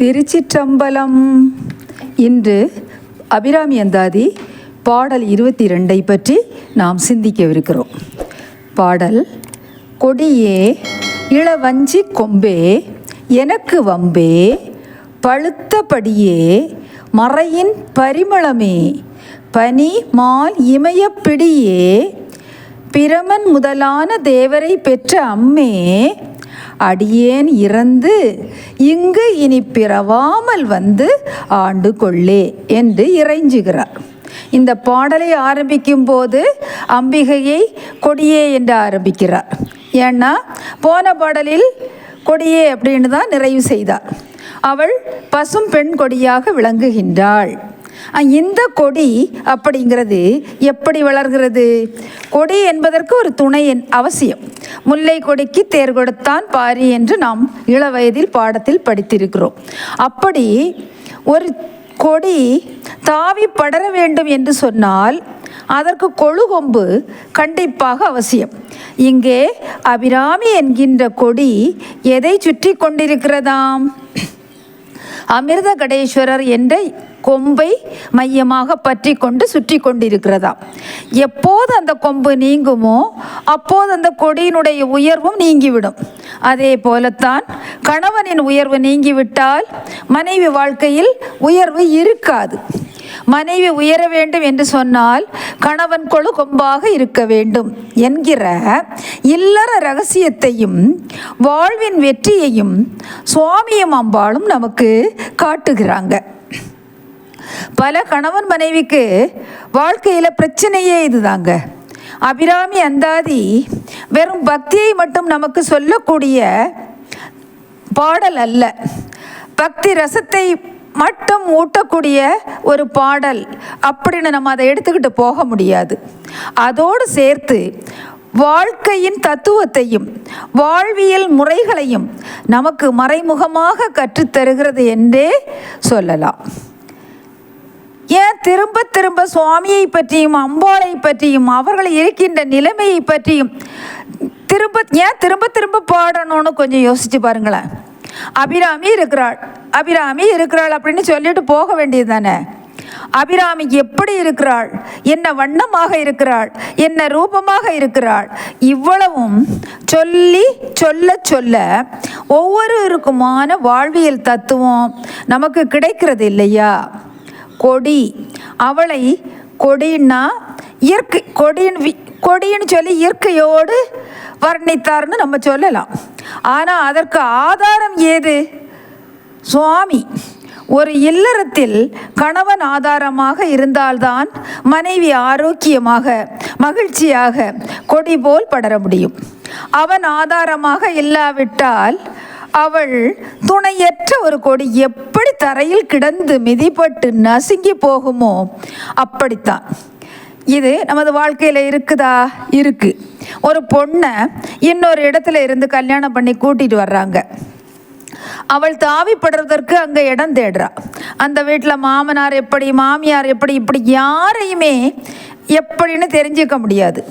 திருச்சிற்றம்பலம். இன்று அபிராமி அந்தாதி பாடல் இருபத்தி ரெண்டை பற்றி நாம் சிந்திக்கவிருக்கிறோம். பாடல் கொடியே இளவஞ்சி கொம்பே எனக்கு வம்பே பழுத்தபடியே மறையின் பரிமளமே பனி மால் இமயப்பிடியே பிரமன் முதலான தேவரை பெற்ற அம்மே அடியேன் இறந்து இங்கு இனி பிறவாமல் வந்து ஆண்டு கொள்ளே என்று இறைஞ்சுகிறார். இந்த பாடலை ஆரம்பிக்கும் போது அம்பிகையை கொடியே என்று ஆரம்பிக்கிறார். ஏன்னா போன பாடலில் கொடியே அப்படின்னு தான் நிறைவு செய்தார். அவள் பசும் பெண் கொடியாக விளங்குகின்றாள். இந்த கொடி அப்படிங்கிறது எப்படி வளர்கிறது? கொடி என்பதற்கு ஒரு துணை என்- அவசியம். முல்லை கொடிக்கு தேர் கொடுத்தான் பாரி என்று நாம் இளவயதில் பாடத்தில் படித்திருக்கிறோம். அப்படி ஒரு கொடி தாவி படர வேண்டும் என்று சொன்னால் அதற்கு கொழுகொம்பு கண்டிப்பாக அவசியம். இங்கே அபிராமி என்கின்ற கொடி எதை சுற்றி கொண்டிருக்கிறதாம்? அமிர்த கடேஸ்வரர் என்ற கொம்பை மையமாக பற்றி கொண்டு சுற்றி கொண்டிருக்கிறதாம் எப்போது அந்த கொம்பு நீங்குமோ அப்போது அந்த கொடியினுடைய உயர்வும் நீங்கிவிடும். அதே போலத்தான் கணவனின் உயர்வு நீங்கிவிட்டால் மனைவி வாழ்க்கையில் உயர்வு இருக்காது. மனைவி உயர வேண்டும் என்று சொன்னால் கணவன் கொழு கொம்பாக இருக்க வேண்டும் என்கிற இல்லற ரகசியத்தையும் வாழ்வின் வெற்றியையும் சுவாமியும் அம்பாளும் நமக்கு காட்டுகிறாங்க. பல கணவன் மனைவிக்கு வாழ்க்கையில் பிரச்சனையே இதுதாங்க. அபிராமி அந்தாதி வெறும் பக்தியை மட்டும் நமக்கு சொல்லக்கூடிய பாடல் அல்ல. பக்தி ரசத்தை மட்டும் ஊட்டக்கூடிய ஒரு பாடல் அப்படின்னு நம்ம அதை எடுத்துக்கிட்டு போக முடியாது. அதோடு சேர்த்து வாழ்க்கையின் தத்துவத்தையும் வாழ்வியல் முறைகளையும் நமக்கு மறைமுகமாக கற்றுத்தருகிறது என்றே சொல்லலாம். ஏன் திரும்ப திரும்ப சுவாமியை பற்றியும் அம்பாளை பற்றியும் அவர்கள் இருக்கின்ற நிலைமையை பற்றியும் திரும்ப ஏன் திரும்ப திரும்ப பாடணும்னு கொஞ்சம் யோசிச்சு பாருங்களேன். அபிராமி இருக்கிறாள் அபிராமி இருக்கிறாள் அப்படின்னு சொல்லிட்டு போக வேண்டியது தானே. அபிராமி எப்படி இருக்கிறாள் என்ன வண்ணமாக இருக்கிறாள் என்ன ரூபமாக இருக்கிறாள் இவ்வளவும் சொல்லி சொல்ல சொல்ல ஒவ்வொருவருக்குமான வாழ்வியல் தத்துவம் நமக்கு கிடைக்கிறது இல்லையா? கொடி. அவளை கொடின்னா இயற்கை கொடின்னு வி- கொடின்னு சொல்லி இயற்கையோடு வர்ணித்தார்னு நம்ம சொல்லலாம். ஆனால் அதற்கு ஆதாரம் ஏது? சுவாமி ஒரு இல்லறத்தில் கணவன் ஆதாரமாக இருந்தால்தான் மனைவி ஆரோக்கியமாக மகிழ்ச்சியாக கொடி போல் படர முடியும். அவன் ஆதாரமாக இல்லாவிட்டால் அவள் துணையற்ற ஒரு கொடி எப்படி தரையில் கிடந்து மிதிப்பட்டு நசுங்கி போகுமோ அப்படித்தான். இது நமது வாழ்க்கையில் இருக்குதா? இருக்கு. ஒரு பொண்ணை இன்னொரு இடத்துல இருந்து கல்யாணம் பண்ணி கூட்டிட்டு வர்றாங்க. அவள் தாவிப்படுறதற்கு அங்கே இடம் தேடுறா. அந்த வீட்டில் மாமனார் எப்படி மாமியார் எப்படி இப்படி யாரையுமே எப்படின்னு தெரிஞ்சுக்க முடியாது.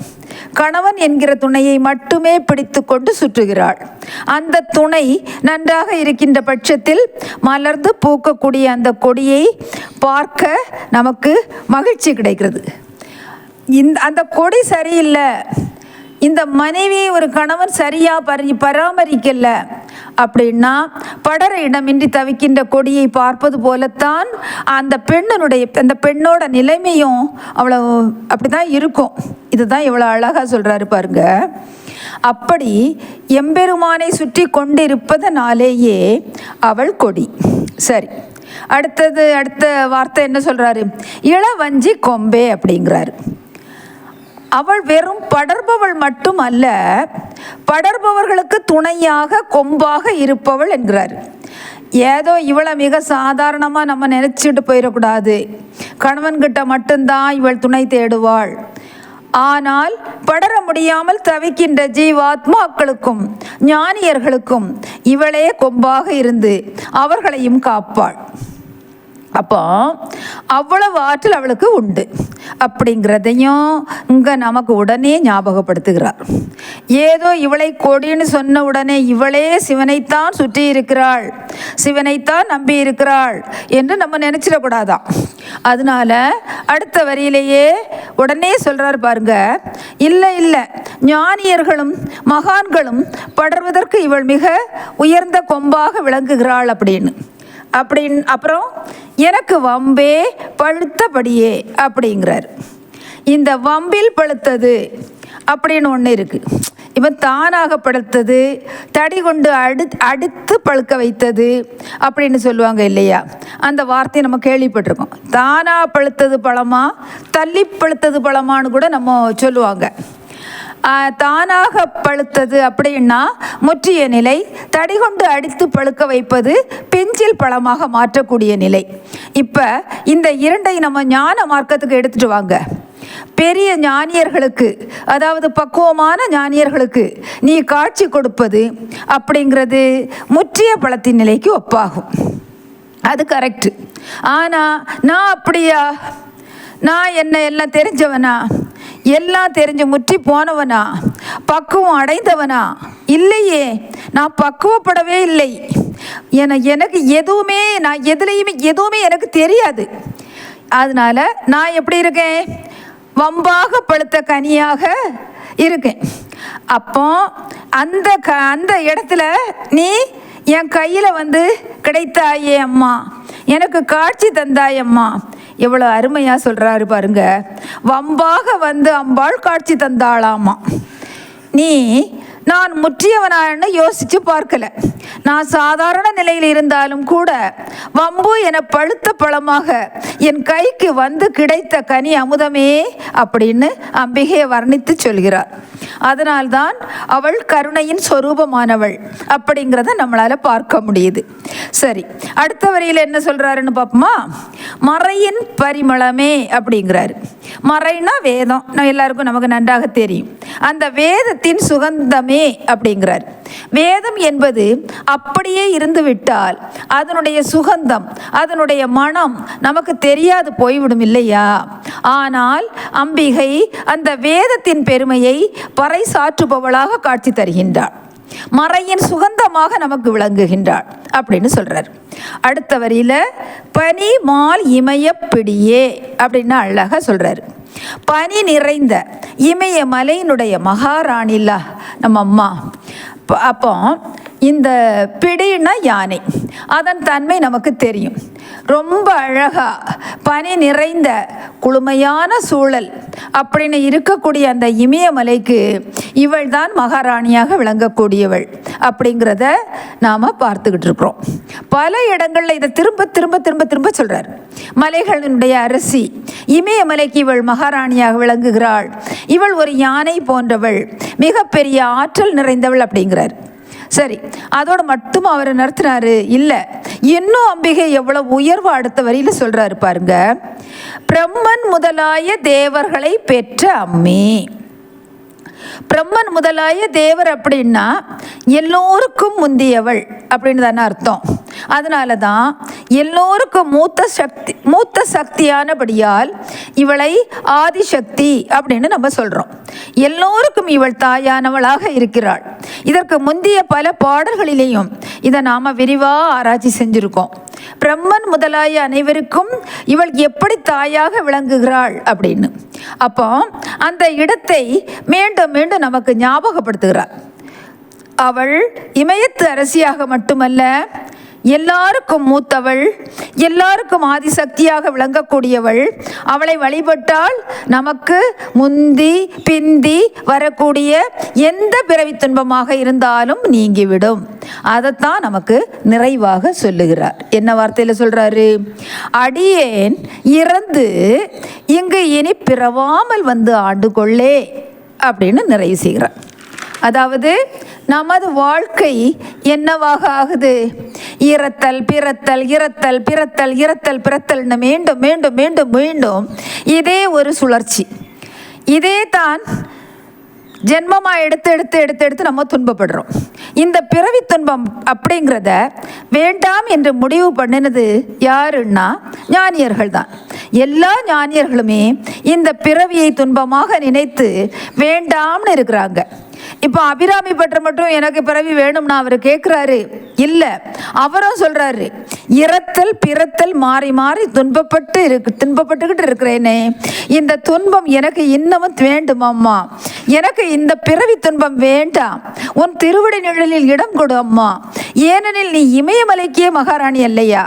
கணவன் என்கிற துணையை மட்டுமே பிடித்து கொண்டு சுற்றுகிறாள். அந்த துணை நன்றாக இருக்கின்ற பட்சத்தில் மலர்ந்து பூக்கக்கூடிய அந்த கொடியை பார்க்க நமக்கு மகிழ்ச்சி கிடைக்கிறது. இந்த அந்த கொடி சரியில்லை. இந்த மனைவி ஒரு கணவன் சரியா பரி பராமரிக்கலை. அப்படின்னா படர இடமின்றி தவிக்கின்ற கொடியை பார்ப்பது போலத்தான் அந்த பெண்ணனுடைய அந்த பெண்ணோட நிலைமையும் அவ்வளோ அப்படி தான் இருக்கும். இதுதான் இவ்வளோ அழகாக சொல்கிறாரு பாருங்க. அப்படி எம்பெருமானை சுற்றி கொண்டிருப்பதனாலேயே அவள் கொடி. சரி. அடுத்தது அடுத்த வார்த்தை என்ன சொல்கிறாரு இளவஞ்சி கொம்பே அப்படிங்கிறாரு. அவள் வெறும் படர்பவள் மட்டும் அல்ல படர்பவர்களுக்கு துணையாக கொம்பாக இருப்பவள் என்கிறார். ஏதோ இவளை மிக சாதாரணமாக நம்ம நினச்சிட்டு போயிடக்கூடாது. கணவன்கிட்ட மட்டும்தான் இவள் துணை தேடுவாள். ஆனால் படர முடியாமல் தவிக்கின்ற ஜீவாத்மாக்களுக்கும் ஞானியர்களுக்கும் இவளே கொம்பாக இருந்து அவர்களையும் காப்பாள். அப்போ அவ்வளவு ஆற்றல் அவளுக்கு உண்டு. அப்படிங்கிறதையும் இங்கே நமக்கு உடனே ஞாபகப்படுத்துகிறார். ஏதோ இவளை கொடின்னு சொன்ன உடனே இவளே சிவனைத்தான் சுற்றி இருக்கிறாள் சிவனைத்தான் நம்பி இருக்கிறாள் என்று நம்ம நினச்சிடக்கூடாதான் அதனால அடுத்த வரியிலேயே உடனே சொல்கிறார் பாருங்க இல்லை இல்லை ஞானியர்களும் மகான்களும் படர்வதற்கு இவள் மிக உயர்ந்த கொம்பாக விளங்குகிறாள் அப்படின்னு. அப்படின் அப்புறம் எனக்கு வம்பே பழுத்தபடியே அப்படிங்கிறார். இந்த வம்பில் பழுத்தது அப்படின்னு ஒன்று இருக்குது இவன் தானாக பழுத்தது தடி கொண்டு அடு அடுத்து பழுக்க வைத்தது அப்படின்னு சொல்லுவாங்க இல்லையா? அந்த வார்த்தையை நம்ம கேள்விப்பட்டிருக்கோம். தானாக பழுத்தது பழமா தள்ளி பழுத்தது பழமான்னு கூட நம்ம சொல்லுவாங்க. தானாக பழுத்தது அப்படின்னா முற்றிய நிலை தடி கொண்டு அடித்து பழுக்க வைப்பது பெஞ்சில் பழமாக மாற்றக்கூடிய நிலை. இப்போ இந்த இரண்டை நம்ம ஞான மார்க்கத்துக்கு எடுத்துகிட்டு வாங்க. பெரிய ஞானியர்களுக்கு அதாவது பக்குவமான ஞானியர்களுக்கு நீ காட்சி கொடுப்பது அப்படிங்கிறது முற்றிய பழத்தின் நிலைக்கு ஒப்பாகும். அது கரெக்டு. ஆனால் நான் அப்படியா? நான் என்ன எல்லாம் தெரிஞ்சவனா? எல்லாம் தெரிஞ்சு முற்றி போனவனா? பக்குவம் அடைந்தவனா? இல்லையே நான் பக்குவப்படவே இல்லை. என எனக்கு எதுவுமே நான் எதுலேயுமே எதுவுமே எனக்கு தெரியாது. அதனால நான் எப்படி இருக்கேன்? வம்பாக பழுத்த கனியாக இருக்கேன். அப்போ அந்த க அந்த இடத்துல நீ என் கையில் வந்து கிடைத்தாயே அம்மா. எனக்கு காட்சி தந்தாயம்மா எவ்வளோ அருமையாக சொல்கிறாரு பாருங்க. வம்பாக வந்து அம்பாள் காட்சி தந்தாளாமா. நீ நான் முற்றியவனான்னு யோசித்து பார்க்கல. நான் சாதாரண நிலையில் இருந்தாலும் கூட வம்பு என பழுத்த பழமாக என் கைக்கு வந்து கிடைத்த கனி அமுதமே அப்படின்னு அம்பிகையை வர்ணித்து சொல்கிறார். அதனால்தான் அவள் கருணையின் சொரூபமானவள் அப்படிங்கிறத நம்மளால் பார்க்க முடியுது. சரி அடுத்த வரியில் என்ன சொல்கிறாருன்னு பார்ப்போமா? மறையின் பரிமளமே அப்படிங்கிறாரு. மறைனா வேதம். நம்ம எல்லாருக்கும் நமக்கு நன்றாக தெரியும். அந்த வேதத்தின் சுகந்தமே அப்படிங்கிறார். வேதம் என்பது அப்படியே இருந்து விட்டால் அதனுடைய சுகந்தம் அதனுடைய மனம் நமக்கு தெரியாது போய்விடும் இல்லையா? ஆனால் அம்பிகை அந்த வேதத்தின் பெருமையை பறைசாற்றுபவளாக காட்சி தருகின்றாள். மறையின் சுகந்தமாக நமக்கு விளங்குகின்றாள் அப்படின்னு சொல்கிறார் அடுத்த வரியில பனி மால் இமயப்பிடியே பிடியே அப்படின்னு அழகாக சொல்கிறார் பனி நிறைந்த இமய மலையினுடைய மகாராணிலா நம்ம அம்மா. அப்போ இந்த பிடின்னா யானை. அதன் தன்மை நமக்கு தெரியும். ரொம்ப அழகாக பனி நிறைந்த குளுமையான சூழல் அப்படின்னு இருக்கக்கூடிய அந்த இமயமலைக்கு இவள் தான் மகாராணியாக விளங்கக்கூடியவள் அப்படிங்கிறத நாம் பார்த்துக்கிட்டு இருக்கிறோம். பல இடங்களில் இதை திரும்ப திரும்ப திரும்ப திரும்ப சொல்கிறார் மலைகளினுடைய அரசி இமயமலைக்கு இவள் மகாராணியாக விளங்குகிறாள். இவள் ஒரு யானை போன்றவள் மிகப்பெரிய ஆற்றல் நிறைந்தவள் அப்படிங்கிறார். சரி அதோட மட்டும் அவர் நடத்துனாரு இல்லை. இன்னும் அம்பிகை எவ்வளவு உயர்வு அடுத்த வரியில் சொல்றாரு பாருங்க. பிரம்மன் முதலாய தேவர்களை பெற்ற அம்மி. பிரம்மன் முதலாய தேவர் அப்படின்னா எல்லோருக்கும் முந்தியவள் அப்படின்னு தானே அர்த்தம். அதனால தான் எல்லோருக்கும் மூத்த சக்தி மூத்த சக்தியானபடியால் இவளை ஆதிசக்தி அப்படின்னு நம்ம சொல்கிறோம் எல்லோருக்கும் இவள் தாயானவளாக இருக்கிறாள். இதற்கு முந்தைய பல பாடல்களிலேயும் இதை நாம் விரிவாக ஆராய்ச்சி செஞ்சுருக்கோம். பிரம்மன் முதலாய அனைவருக்கும் இவள் எப்படி தாயாக விளங்குகிறாள் அப்படின்னு. அப்போ அந்த இடத்தை மீண்டும் மீண்டும் நமக்கு ஞாபகப்படுத்துகிறார். அவள் இமயத்து அரசியாக மட்டுமல்ல எல்லாருக்கும் மூத்தவள் எல்லாருக்கும் ஆதிசக்தியாக விளங்கக்கூடியவள். அவளை வழிபட்டால் நமக்கு முந்தி பிந்தி வரக்கூடிய எந்த பிறவி துன்பமாக இருந்தாலும் நீங்கிவிடும். அதைத்தான் நமக்கு நிறைவாக சொல்லுகிறார். என்ன வார்த்தையில் சொல்கிறாரு அடியேன் இறந்து இங்கு இனி பிறவாமல் வந்து ஆண்டு கொள்ளே அப்படின்னு நிறைவு செய்கிறார். அதாவது நமது வாழ்க்கை என்னவாக ஆகுது? இறத்தல் பிறத்தல் இறத்தல் பிறத்தல் இறத்தல் பிறத்தல்னு மீண்டும் மீண்டும் மீண்டும் மீண்டும் இதே ஒரு சுழற்சி. இதே தான் ஜென்மமாக எடுத்து எடுத்து எடுத்து எடுத்து நம்ம துன்பப்படுறோம். இந்த பிறவி துன்பம் அப்படிங்கிறத வேண்டாம் என்று முடிவு பண்ணினது யாருன்னா ஞானியர்கள் தான். எல்லா ஞானியர்களுமே இந்த பிறவியை துன்பமாக நினைத்து வேண்டாம்னு இருக்கிறாங்க. இப்போ அபிராமி பற்ற மட்டும் எனக்கு பிறவி வேணும்னா அவர் கேட்குறாரு இல்லை அவரும் சொல்கிறாரு இறத்தல் பிறத்தல் மாறி மாறி துன்பப்பட்டு இருக்கு துன்பப்பட்டுக்கிட்டு இருக்கிறேனே. இந்த துன்பம் எனக்கு இன்னமும் வேண்டும் அம்மா. எனக்கு இந்த பிறவி துன்பம் வேண்டாம். உன் திருவடி நிழலில் இடம் கொடு அம்மா. ஏனெனில் நீ இமயமலைக்கே மகாராணி அல்லையா?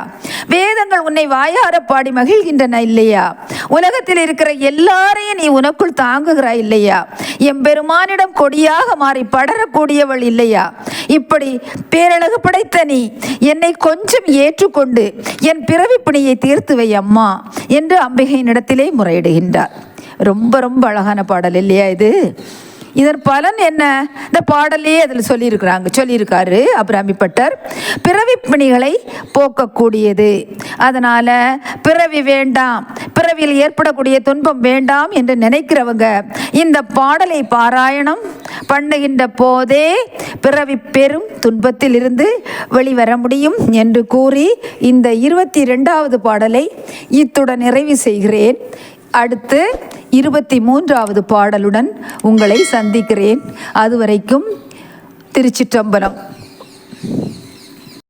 வேதங்கள் உன்னை வாயார பாடி மகிழ்கின்றன இல்லையா? உலகத்தில் இருக்கிற எல்லாரையும் நீ உனக்குள் தாங்குகிறாய் இல்லையா? எம்பெருமானிடம் கொடியாக மாறி படரக்கூடியவள் இல்லையா? இப்படி பேரழகு படைத்த நீ என்னை கொஞ்சம் ஏற்றுக்கொண்டு என் பிறவி பிணியை தீர்த்து வை அம்மா என்று அம்பிகையினிடத்திலே முறையிடுகின்றார். ரொம்ப ரொம்ப அழகான பாடல் இல்லையா இது? இதன் பலன் என்ன? இந்த பாடலே அதில் சொல்லியிருக்கிறாங்க. சொல்லியிருக்காரு அபிராமிப்பட்டர் பிறவி பிணிகளை போக்கக்கூடியது. அதனால் பிறவி வேண்டாம். பிறவியில் ஏற்படக்கூடிய துன்பம் வேண்டாம் என்று நினைக்கிறவங்க இந்த பாடலை பாராயணம் பண்ணுகின்ற போதே பிறவி பெரும் துன்பத்தில் இருந்து வெளிவர முடியும் என்று கூறி இந்த இருபத்தி ரெண்டாவது பாடலை இத்துடன் நிறைவு செய்கிறேன். அடுத்து இருபத்தி மூன்றாவது பாடலுடன் உங்களை சந்திக்கிறேன். அதுவரைக்கும் திருச்சிற்றம்பலம்.